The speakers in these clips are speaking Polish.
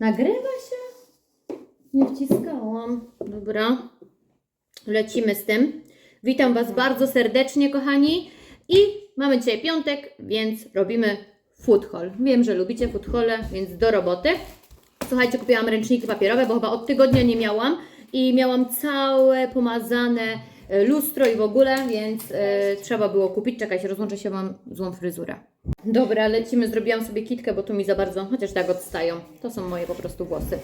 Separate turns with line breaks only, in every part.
Nagrywa się? Nie wciskałam. Dobra. Lecimy z tym. Witam Was bardzo serdecznie, kochani. I mamy dzisiaj piątek, więc robimy food haul. Wiem, że lubicie food więc do roboty. Słuchajcie, kupiłam ręczniki papierowe, bo chyba od tygodnia nie miałam. I miałam całe pomazane lustro i w ogóle, więc e, trzeba było kupić. Czekajcie, rozłączę się Wam złą fryzurę. Dobra, lecimy. Zrobiłam sobie kitkę, bo tu mi za bardzo, chociaż tak odstają. To są moje po prostu włosy.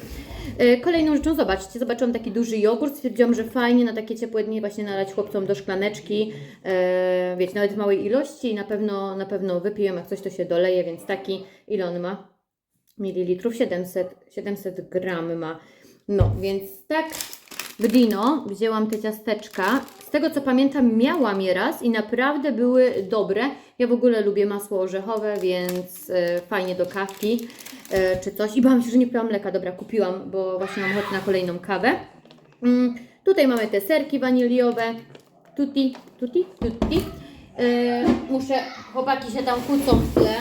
E, Kolejną rzeczą, zobaczcie, zobaczyłam taki duży jogurt. Stwierdziłam, że fajnie na takie ciepłe dni właśnie nalać chłopcom do szklaneczki. E, wiecie, nawet w małej ilości i na pewno, na pewno wypiję, jak coś to się doleje, więc taki, ile on ma? Mililitrów? 700, 700 gram ma. No, więc tak w Dino wzięłam te ciasteczka. Z tego co pamiętam, miałam je raz i naprawdę były dobre. Ja w ogóle lubię masło orzechowe, więc e, fajnie do kawki e, czy coś. I bałam się, że nie kupiłam mleka. Dobra, kupiłam, bo właśnie mam ochotę na kolejną kawę. Mm, tutaj mamy te serki waniliowe. Tutti, tutti, tutti. E, muszę, chłopaki się tam kłócą w tle,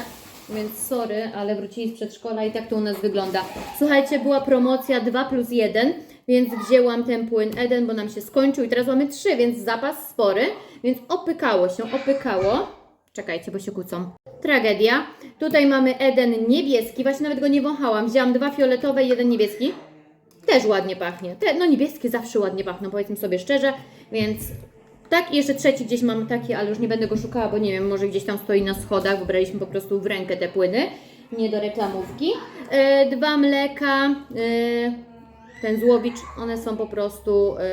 więc sorry, ale wrócili z przedszkola i tak to u nas wygląda. Słuchajcie, była promocja 2 plus 1, więc wzięłam ten płyn Eden, bo nam się skończył i teraz mamy 3, więc zapas spory, więc opykało się, opykało. Czekajcie, bo się kłócą. Tragedia. Tutaj mamy Eden niebieski, właśnie nawet go nie wąchałam. Wzięłam dwa fioletowe i jeden niebieski. Też ładnie pachnie. Te, no niebieskie zawsze ładnie pachną, powiedzmy sobie szczerze, więc tak, i jeszcze trzeci gdzieś mam taki, ale już nie będę go szukała, bo nie wiem, może gdzieś tam stoi na schodach, bo braliśmy po prostu w rękę te płyny, nie do reklamówki. E, dwa mleka, e, ten złowicz, one są po prostu e,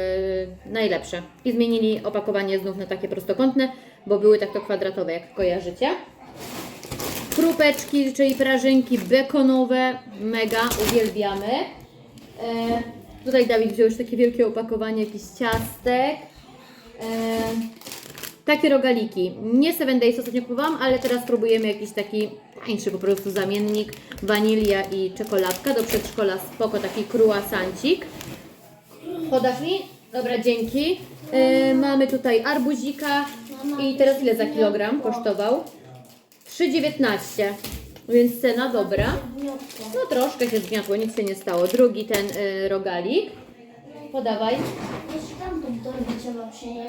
najlepsze. I zmienili opakowanie znów na takie prostokątne, bo były tak to kwadratowe, jak kojarzycie. Krupeczki, czyli prażynki bekonowe, mega, uwielbiamy. E, tutaj Dawid wziął już takie wielkie opakowanie jakichś ciastek. E, takie rogaliki. Nie Seven Days ostatnio kupowałam, ale teraz próbujemy jakiś taki tańszy po prostu zamiennik. Wanilia i czekoladka do przedszkola spoko, taki croissancik. Podasz mi? Dobra, dzięki. E, mamy tutaj arbuzika i teraz ile za kilogram kosztował? 3,19. Więc cena dobra. No troszkę się zgniotło, nic się nie stało. Drugi ten y, rogalik. Podawaj.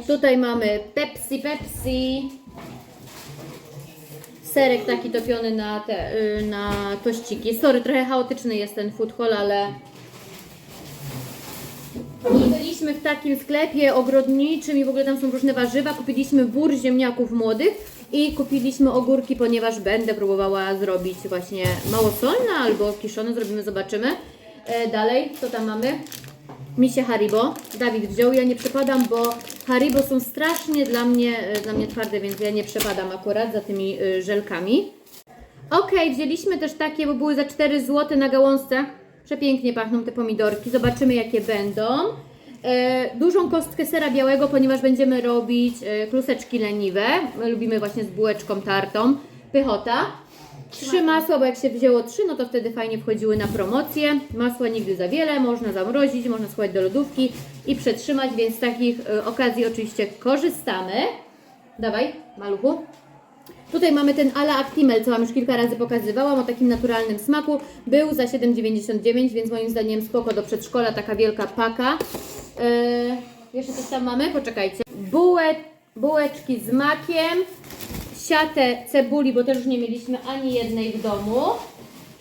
Tutaj mamy Pepsi, Pepsi. Serek taki topiony na te, y, na tościki. Sorry, trochę chaotyczny jest ten food hall, ale byliśmy w takim sklepie ogrodniczym i w ogóle tam są różne warzywa. Kupiliśmy wór ziemniaków młodych i kupiliśmy ogórki, ponieważ będę próbowała zrobić właśnie małosolne albo kiszone. Zrobimy, zobaczymy. E, dalej, co tam mamy? Misie Haribo. Dawid wziął, ja nie przepadam, bo Haribo są strasznie dla mnie, e, dla mnie twarde, więc ja nie przepadam akurat za tymi e, żelkami. Okej, wzięliśmy też takie, bo były za 4 zł na gałązce. Przepięknie pachną te pomidorki. Zobaczymy, jakie będą. E, dużą kostkę sera białego, ponieważ będziemy robić e, kluseczki leniwe. My lubimy właśnie z bułeczką tartą. Pychota. Trzy masła, bo jak się wzięło trzy, no to wtedy fajnie wchodziły na promocję. Masła nigdy za wiele, można zamrozić, można schować do lodówki i przetrzymać, więc z takich e, okazji oczywiście korzystamy. Dawaj, maluchu. Tutaj mamy ten Ala Actimel, co Wam już kilka razy pokazywałam, o takim naturalnym smaku. Był za 7,99, więc moim zdaniem spoko do przedszkola, taka wielka paka. Yy, jeszcze coś tam mamy? Poczekajcie. Bułę, bułeczki z makiem, siatę cebuli, bo też już nie mieliśmy ani jednej w domu.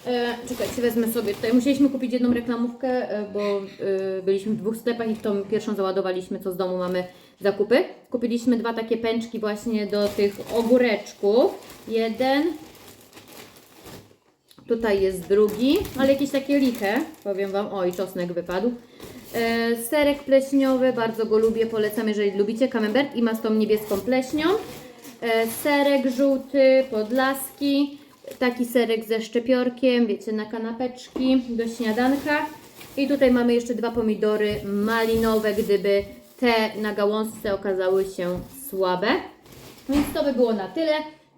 E, czekajcie, wezmę sobie tutaj. Musieliśmy kupić jedną reklamówkę, e, bo e, byliśmy w dwóch sklepach i w tą pierwszą załadowaliśmy, co z domu mamy zakupy. Kupiliśmy dwa takie pęczki właśnie do tych ogóreczków. Jeden. Tutaj jest drugi, ale jakieś takie liche, powiem Wam. Oj, czosnek wypadł. E, serek pleśniowy, bardzo go lubię, polecam, jeżeli lubicie. Camembert i ma z tą niebieską pleśnią. E, serek żółty, podlaski, taki serek ze szczypiorkiem, wiecie, na kanapeczki do śniadanka. I tutaj mamy jeszcze dwa pomidory malinowe, gdyby te na gałązce okazały się słabe. Więc to by było na tyle.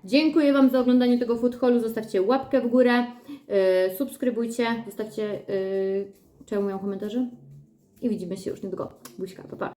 Dziękuję Wam za oglądanie tego food hallu. Zostawcie łapkę w górę, yy, subskrybujcie, zostawcie, yy, czemu miał komentarze i widzimy się już niedługo. Buźka, pa, pa.